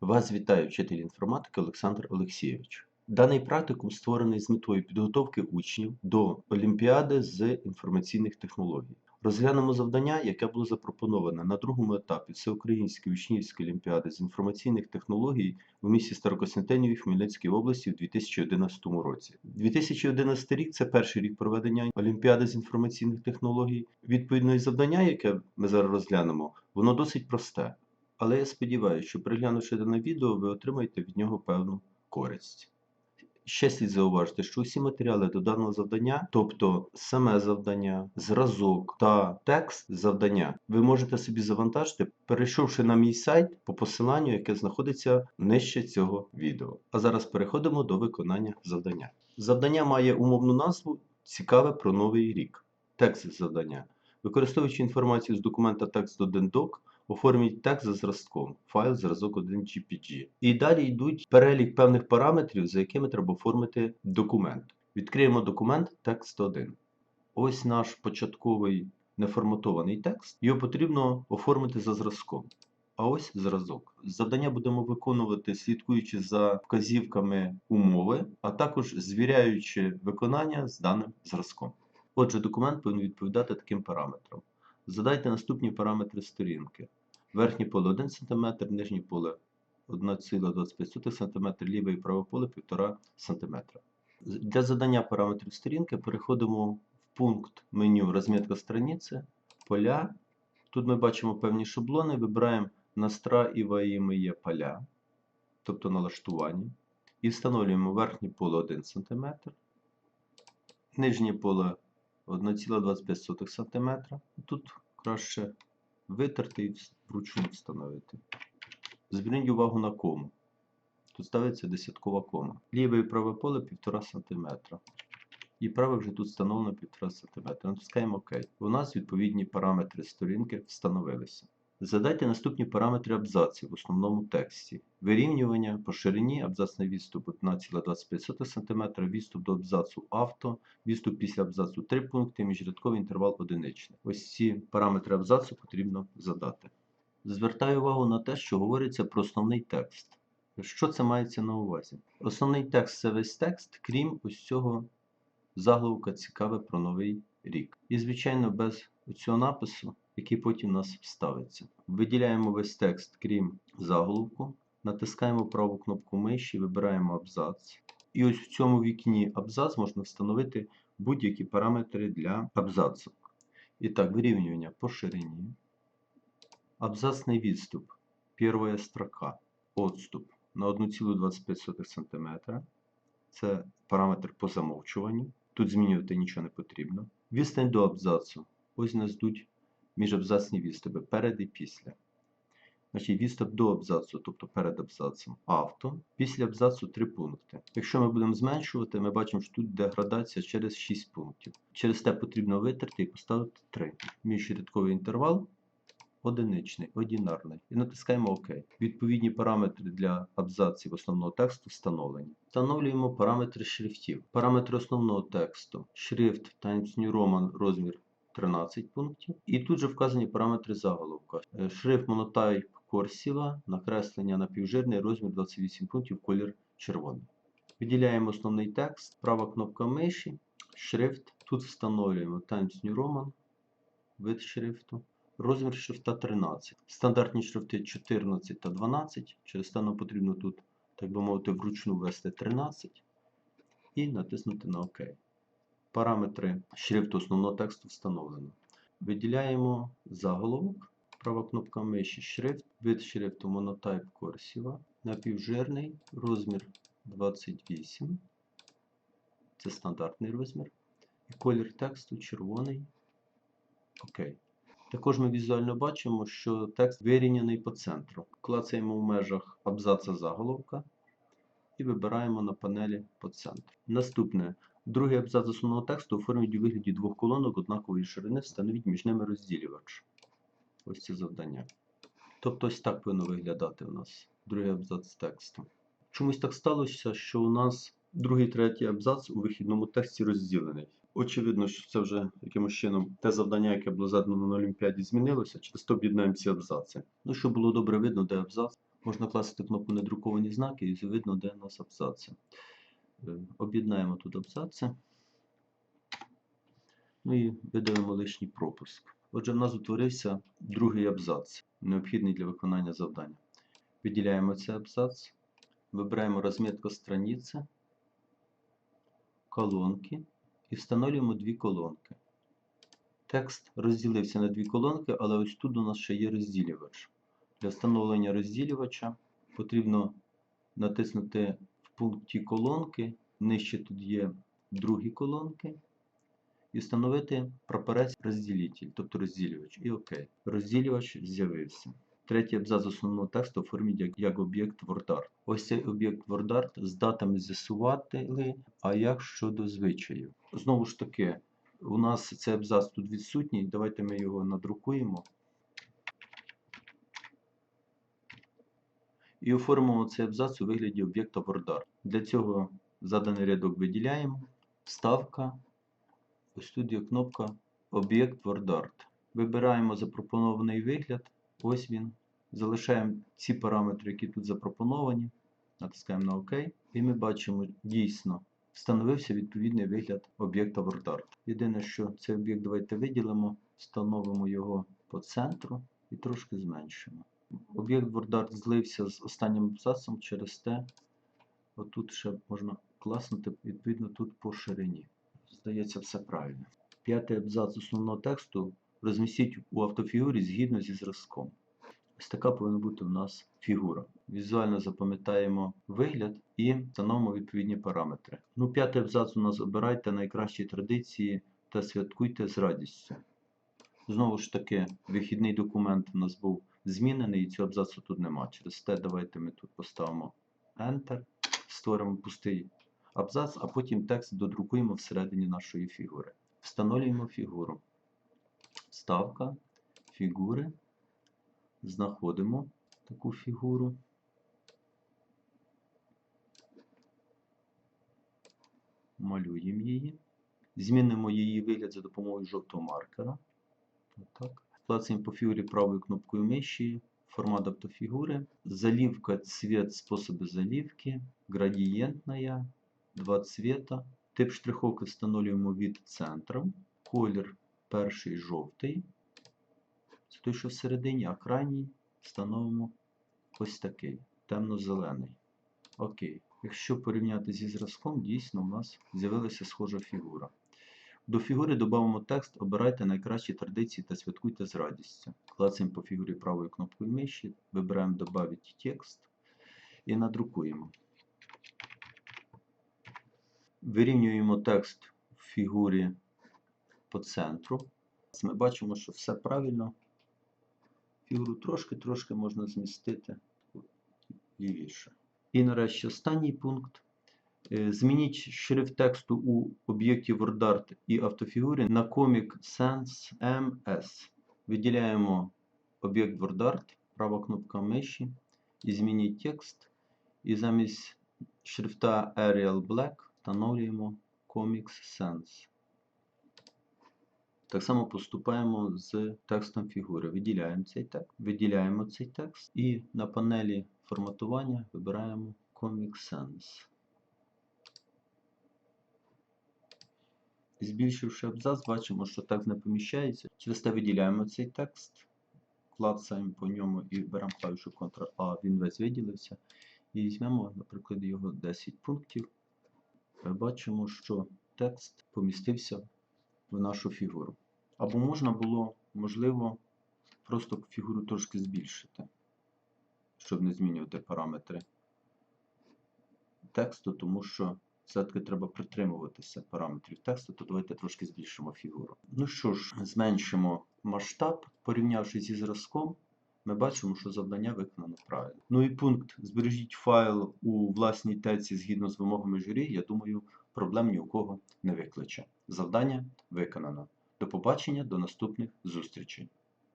Вас вітає вчитель інформатики Олександр Олексійович. Даний практикум створений з метою підготовки учнів до Олімпіади з інформаційних технологій. Розглянемо завдання, яке було запропоноване на другому етапі Всеукраїнської учнівської олімпіади з інформаційних технологій у місті Старокостянтиніві Хмельницькій області у 2011 році. 2011 рік це перший рік проведення Олімпіади з інформаційних технологій. Відповідно, і завдання, яке ми зараз розглянемо, воно досить просте. Але я сподіваюся, що переглянувши дане відео, ви отримаєте від нього певну користь. Ще слід зауважити, що усі матеріали до даного завдання, тобто саме завдання, зразок та текст завдання, ви можете собі завантажити, перейшовши на мій сайт по посиланню, яке знаходиться нижче цього відео. А зараз переходимо до виконання завдання. Завдання має умовну назву Цікаве про новий рік. Текст завдання. Використовуючи інформацію з документа текст 1 doc, Оформіть текст за зразком, файл зразок 1 GPG. І далі йдуть перелік певних параметрів, за якими треба оформити документ. Відкриємо документ текст 1. Ось наш початковий неформатований текст. Його потрібно оформити за зразком. А ось зразок. Завдання будемо виконувати, слідкуючи за вказівками умови, а також звіряючи виконання з даним зразком. Отже, документ повинен відповідати таким параметрам. Задайте наступні параметри сторінки. Верхнє поле 1 см, нижнє поле 1,25 см, ліве і праве поле 1,5 см. Для задання параметрів сторінки переходимо в пункт меню розмітка страниці, поля. Тут ми бачимо певні шаблони, вибираємо настраиваемые поля, тобто налаштування. І встановлюємо верхнє поле 1 см, нижнє поле 1,25 см. Тут краще витерти і вручну встановити. Зверніть увагу на кому. Тут ставиться десяткова кома. Ліве і праве поле 1,5 см. І праве вже тут встановлено 1,5 см. Натискаємо ОК. У нас відповідні параметри сторінки встановилися. Задайте наступні параметри абзаців в основному тексті. Вирівнювання по ширині, абзацний відступ 1,25 см, відступ до абзацу авто, відступ після абзацу 3 пункти, міжрядковий інтервал одиничний. Ось ці параметри абзацу потрібно задати. Звертаю увагу на те, що говориться про основний текст. Що це мається на увазі? Основний текст це весь текст, крім ось цього заголовка цікаве про новий рік. І, звичайно, без цього напису який потім у нас вставиться. Виділяємо весь текст, крім заголовку, натискаємо праву кнопку миші, вибираємо абзац. І ось в цьому вікні абзац можна встановити будь-які параметри для абзацу. І так, вирівнювання по ширині. Абзацний відступ. Перша строка. Отступ на 1,25 см. Це параметр по замовчуванню. Тут змінювати нічого не потрібно. Відстань до абзацу. Ось нас йдуть міжабзацні відступи перед і після. Значить, відступ до абзацу, тобто перед абзацем авто. Після абзацу 3 пункти. Якщо ми будемо зменшувати, ми бачимо, що тут деградація через 6 пунктів. Через те потрібно витерти і поставити 3. Міжрядковий інтервал одиничний, одинарний. І натискаємо ОК. Відповідні параметри для абзаців основного тексту встановлені. Встановлюємо параметри шрифтів. Параметри основного тексту. Шрифт Times New Roman розмір 13 пунктів. І тут же вказані параметри заголовка. Е, Шрифт Monotype Cursiva, накреслення напівжирний, розмір 28 пунктів, колір червоний. Виділяємо основний текст, права кнопка миші, шрифт. Тут встановлюємо Times New Roman, вид шрифту. Розмір шрифта 13. Стандартні шрифти 14 та 12. Через те нам потрібно тут, так би мовити, вручну ввести 13 і натиснути на ОК. Параметри шрифту основного тексту встановлено. Виділяємо заголовок, права кнопка миші, шрифт, вид шрифту Monotype Cursiva, напівжирний, розмір 28. Це стандартний розмір. І колір тексту червоний. Окей. Також ми візуально бачимо, що текст вирівняний по центру. Клацаємо в межах абзаца заголовка і вибираємо на панелі по центру. Наступне. Другий абзац основного тексту оформіть у вигляді двох колонок однакової ширини, встановіть між ними розділювач. Ось це завдання. Тобто ось так повинно виглядати у нас другий абзац тексту. Чомусь так сталося, що у нас другий третій абзац у вихідному тексті розділений. Очевидно, що це вже якимось чином те завдання, яке було задано на Олімпіаді, змінилося. Через то об'єднаємо ці абзаци. Ну, щоб було добре видно, де абзац, Можна класти кнопку недруковані знаки і видно, де у нас абзаци. Е, Об'єднаємо тут абзаци. Ну і видалимо лишній пропуск. Отже, в нас утворився другий абзац, необхідний для виконання завдання. Виділяємо цей абзац, вибираємо розмітку страниці, колонки і встановлюємо дві колонки. Текст розділився на дві колонки, але ось тут у нас ще є розділювач. Для встановлення розділювача потрібно натиснути пункті колонки, нижче тут є другі колонки, і встановити прапорець розділитель, тобто розділювач. І ОК. Розділювач з'явився. Третій абзац основного тексту оформіть як, об'єкт WordArt. Ось цей об'єкт WordArt з датами з'ясували, а як щодо звичаїв. Знову ж таки, у нас цей абзац тут відсутній. Давайте ми його надрукуємо. І оформимо цей абзац у вигляді об'єкта WordArt. Для цього заданий рядок виділяємо. Вставка. Ось тут є кнопка Об'єкт WordArt. Вибираємо запропонований вигляд. Ось він. Залишаємо ці параметри, які тут запропоновані. Натискаємо на ОК. І ми бачимо, дійсно, встановився відповідний вигляд об'єкта WordArt. Єдине, що цей об'єкт давайте виділимо, встановимо його по центру і трошки зменшимо. Об'єкт WordArt злився з останнім абзацом через те, отут ще можна класнути, відповідно, тут по ширині. Здається, все правильно. П'ятий абзац основного тексту розмістіть у автофігурі згідно зі зразком. Ось така повинна бути у нас фігура. Візуально запам'ятаємо вигляд і встановимо відповідні параметри. Ну, п'ятий абзац у нас обирайте найкращі традиції та святкуйте з радістю. Знову ж таки, вихідний документ у нас був змінений, і цього абзацу тут нема. Через те давайте ми тут поставимо Enter, створимо пустий абзац, а потім текст додрукуємо всередині нашої фігури. Встановлюємо фігуру. Вставка, фігури. Знаходимо таку фігуру. Малюємо її. Змінимо її вигляд за допомогою жовтого маркера. Так. Клацаємо по фігурі правою кнопкою миші, формат автофігури, заливка, цвет, способи заливки, градиентная, два цвета. Тип штриховки встановлюємо від центру. Колір перший жовтий. Це той, що всередині, а крайній встановимо ось такий, темно-зелений. Окей. Якщо порівняти зі зразком, дійсно у нас з'явилася схожа фігура. До фігури додамо текст, обирайте найкращі традиції та святкуйте з радістю. Клацаємо по фігурі правою кнопкою миші, вибираємо «Добавити текст і надрукуємо. Вирівнюємо текст в фігурі по центру. Ми бачимо, що все правильно. Фігуру трошки-трошки можна змістити лівіше. І нарешті останній пункт. Е, Змініть шрифт тексту у об'єкті WordArt і автофігурі на Comic Sans MS. Виділяємо об'єкт WordArt, права кнопка миші, і змініть текст. І замість шрифта Arial Black встановлюємо Comic Sans. Так само поступаємо з текстом фігури. Виділяємо цей текст, виділяємо цей текст і на панелі форматування вибираємо Comic Sans. Збільшивши абзац, бачимо, що текст не поміщається. Через те виділяємо цей текст, клацаємо по ньому і беремо клавішу Ctrl-A, він весь виділився. І візьмемо, наприклад, його 10 пунктів. Бачимо, що текст помістився в нашу фігуру. Або можна було, можливо, просто фігуру трошки збільшити, щоб не змінювати параметри тексту, тому що все-таки треба притримуватися параметрів тексту, то давайте трошки збільшимо фігуру. Ну що ж, зменшимо масштаб, порівнявши зі зразком, ми бачимо, що завдання виконано правильно. Ну і пункт збережіть файл у власній теці згідно з вимогами журі, я думаю, проблем ні у кого не викличе. Завдання виконано. До побачення, до наступних зустрічей.